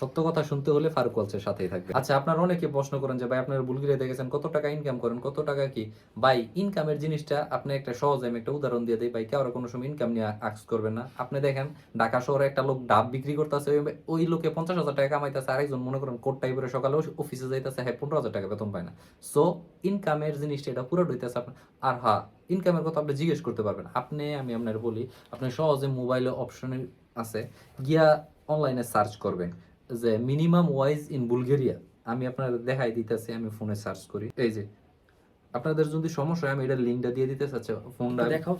সত্য কথা শুনতে হলে ফারুক ওয়ালসের সাথেই থাকবে। আচ্ছা আপনার অনেকে প্রশ্ন করেন যে, ভাই, আপনার বুলগিরিয়া দেখেছেন, কত টাকা ইনকাম করেন, কত টাকা কি? ভাই ইনকামের জিনিসটা আপনি একটা সহজ, আমি একটা উদাহরণ দিয়ে দিই, ভাই, কেউ আর কোনো সময় ইনকাম নিয়ে আক্স করবেন না। আপনি দেখেন, ঢাকা শহরে একটা লোক ডাব বিক্রি করতেছে, ওই লোকে পঞ্চাশ হাজার টাকা কামাইতেছে, আরেকজন মনে করেন কোট টাইপের সকালে অফিসে যাইতেছে হ্যাঁ পনেরো হাজার টাকা বেতন পায় না। সো ইনকামের জিনিসটা এটা পুরো হইতেছে আপনার আর হ্যাঁ ইনকামের কথা আপনি জিজ্ঞেস করতে পারবেন। আপনি, আমি আপনার বলি, আপনি সহজে মোবাইলে অপশনে আছে, গিয়া অনলাইনে সার্চ করবেন। যে মিনিমাম ওয়াইজ ইন বুলগেরিয়া আমি আপনার দেখাই দিতেছি আমি ফোনে সার্চ করি। এই যে আপনাদের যদি সমস্যা হয় আমি এটা লিঙ্কটা দিয়ে দিতে চাচ্ছি ফোনটা দেখাও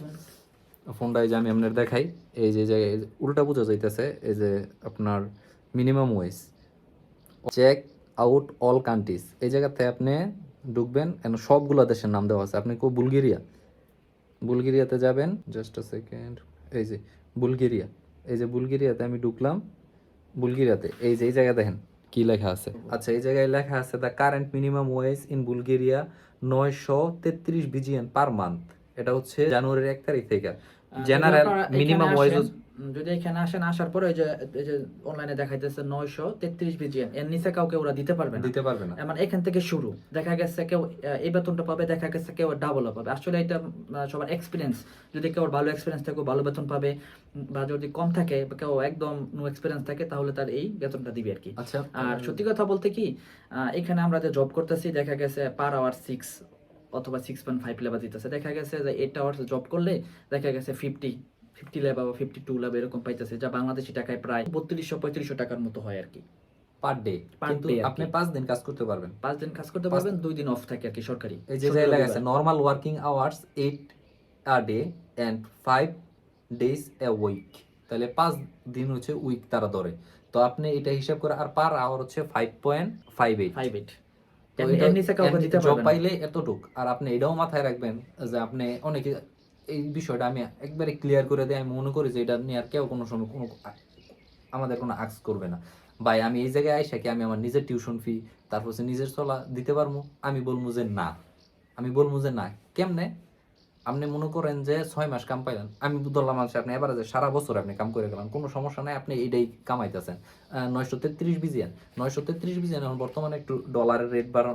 ফোনটা এই যে আমি আপনার দেখাই। এই যে জায়গায় যে উল্টা বোঝা যাইতেছে এই যে আপনার minimum wage check out all countries এই জায়গাতে আপনি ঢুকবেন কেন সবগুলো দেশের নাম দেওয়া আছে। আপনি কো বুলগেরিয়া। বুলগেরিয়াতে যাবেন জাস্ট আ সেকেন্ড এই যে বুলগেরিয়া। এই যে বুলগেরিয়াতে আমি ঢুকলাম। বুলগেরিয়াতে। এই যে এই জায়গা দেখেন কি লেখা আছে। আচ্ছা এই জায়গায় লেখা আছে the current minimum wage in Bulgaria নয়শো তেত্রিশ বিজিএন পার মান্থ এটা হচ্ছে জানুয়ারির এক তারিখ থেকে। জেনারেল মিনিমাম ওয়েজ যদি এখানে আসেন আসার পরে যে এই যে অনলাইনে দেখাইতেছে নয়শো তেত্রিশ বিজিএন এর নিচে কাউকে ওরা দিতে পারবে না। দিতে পারবে না। মানে এখান থেকে শুরু। দেখা গেছে কেউ এই বেতনটা পাবে দেখা গেছে কেউ ডাবল পাবে। আসলে এটা সবার এক্সপিরিয়েন্স যদি কেউ ভালো এক্সপিরিয়েন্স থাকে ভালো বেতন পাবে বা যদি কম থাকে কেউ একদম নো এক্সপিরিয়েন্স থাকে তাহলে তার এই বেতনটা দিবে আর কি। আচ্ছা। আর সত্যি কথা বলতে কি এখানে আমরা যে জব করতেছি দেখা গেছে পার আওয়ার সিক্স অথবা সিক্স পয়েন্ট ফাইভ লেভেল দিতেছে। দেখা গেছে যে এইট আওয়ার্স জব করলে দেখা গেছে ফিফটি ফিফটি লেভেল বা ফিফটি টু লেভেল এরকম পাইতেছে যা বাংলাদেশি টাকায় প্রায় বত্রিশশো পঁয়ত্রিশশো টাকার মতো হয় আর কি। পার ডে কিন্তু। আপনি পাঁচ দিন কাজ করতে পারবেন। দিন কাজ করতে পারবেন দিন অফ থাকে আর কি সরকারি। এই যে আছে normal working hours a day days a week তাহলে দিন হচ্ছে উইক তারা ধরে। তো আপনি এটা হিসাব করে আর পার আওয়ার হচ্ছে five point five eight five eight এর নিচে কাউকে দিতে জব পাইলে এতটুক। আর আপনি এটাও মাথায় রাখবেন যে আপনি অনেকে এই বিষয়টা আমি একবারে ক্লিয়ার করে দিই, আমি মনে করি যে এটা নিয়ে আর কেউ কোনো সময় কোনো আমাদের কোনো আক্স করবে না। ভাই, আমি এই জায়গায় আইসা কি আমি আমার নিজের টিউশন ফি তারপর নিজের চলা দিতে পারব? আমি বলব যে না। আমি বলব যে না। কেমনে? আপনি মনে করেন যে ছয় মাস কাম পাইলেন আমি ধরলাম আছে আপনি এবারে যে সারা বছর আপনি কাম করে গেলেন কোনো সমস্যা নাই আপনি এইটাই কামাইতেছেন। নয়শো তেত্রিশ বিজিয়ান নয়শো তেত্রিশ বিজিয়ান এখন বর্তমানে একটু ডলারের রেট বাড়ানো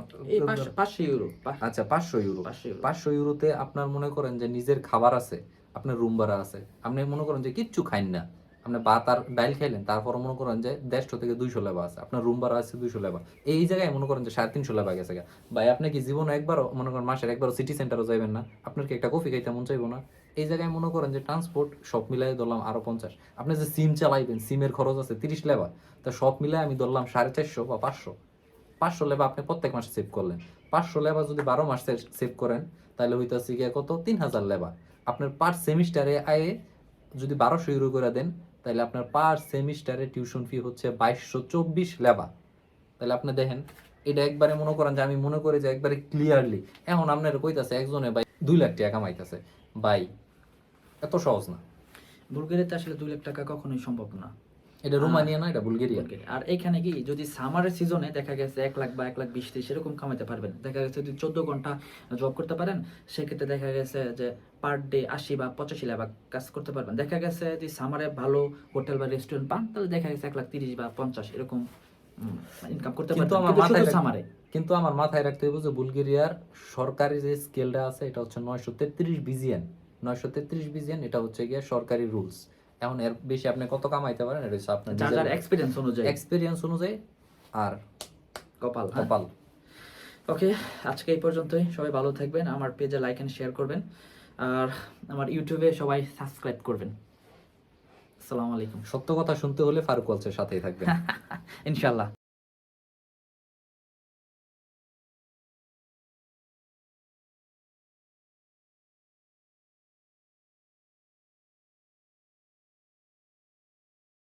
পাঁচশো- ইউরো আচ্ছা পাঁচশো ইউরো পাঁচশো ইউরোতে আপনার মনে করেন যে নিজের খাবার আছে আপনার রুম ভাড়া আছে আপনি মনে করেন যে কিচ্ছু খাইন না। আপনি ভাত আর ডাইল খাইলেন তারপর মনে করেন যে দেড়শো থেকে দুইশো লেবা আছে, আপনার রুম ভাড়া আছে দুইশো লেবা। এই জায়গায় মনে করেন যে সাড়ে তিনশো লেবা গেছে। ভাই, আপনি কি জীবনে একবারও মনে করেন মাসের একবারও সিটি সেন্টারও যাবেন না? আপনার কি একটা কফি খাইতে মন চাইব না? এই জায়গায় মনে করেন যে ট্রান্সপোর্ট সব মিলাই ধরলাম আরও পঞ্চাশ। আপনি যে সিম চালাইবেন সিমের খরচ আছে তিরিশ লেবা। তা সব মিলাই আমি ধরলাম সাড়ে চারশো বা পাঁচশো। পাঁচশো লেবা আপনি প্রত্যেক মাসে সেভ করলেন। পাঁচশো লেবা যদি বারো মাসে সেভ করেন, তাহলে হইতাছে গিয়ে কত? তিন হাজার লেবা। আপনার পার সেমিস্টারে আয়ে যদি বারোশো ইউরো করে দেন তাহলে আপনার পার সেমিস্টারে টিউশন ফি হচ্ছে বাইশশো চব্বিশ লেবা তাহলে আপনি দেখেন, এটা একবারে মনে করেন যে আমি মনে করি যে একবারে ক্লিয়ারলি এখন আপনার কইতাছে একজনে ভাই দুই লাখ টাকা কামাইতেছে। ভাই, এত সহজ না। বুলগেরিয়াতে আসলে দুই লাখ টাকা কখনোই সম্ভব না। এটা রোমানিয়া না এটা বুলগেরিয়া। আর এখানে কি যদি সামারের সিজনে দেখা গেছে এক লাখ বা এক লাখ বিশ ত্রিশ এরকম কামাইতে পারবেন। দেখা গেছে যদি চোদ্দ ঘণ্টা জব করতে পারেন সেক্ষেত্রে দেখা গেছে যে পার ডে আশি বা পঁচাশি লাখ কাজ করতে পারবেন। দেখা গেছে যদি সামারে ভালো হোটেল বা রেস্টুরেন্ট পান তাহলে দেখা গেছে এক লাখ তিরিশ বা পঞ্চাশ এরকম ইনকাম করতে পারবেন। আমার মাথায় সামারে কিন্তু আমার মাথায় রাখতে হবে যে বুলগেরিয়ার সরকারি যে স্কেলটা আছে এটা হচ্ছে নয়শো তেত্রিশ বিজিয়ান নয়শো তেত্রিশ বিজিয়ান এটা হচ্ছে গিয়ে সরকারি রুলস এখন এর বেশি আপনি কত কামাইতে পারেন? এটা হচ্ছে আপনার যার এক্সপেরিয়েন্স অনুযায়ী। এক্সপিরিয়েন্স অনুযায়ী আর কপাল হ্যাঁ। কপাল। ওকে আজকে এই পর্যন্তই। সবাই ভালো থাকবেন আমার পেজে লাইক এন্ড শেয়ার করবেন আর আমার ইউটিউবে সবাই সাবস্ক্রাইব করবেন। আসসালামু আলাইকুম। সত্য কথা শুনতে হলে ফারুক ওয়ালসের সাথেই থাকবেন। ইনশাল্লাহ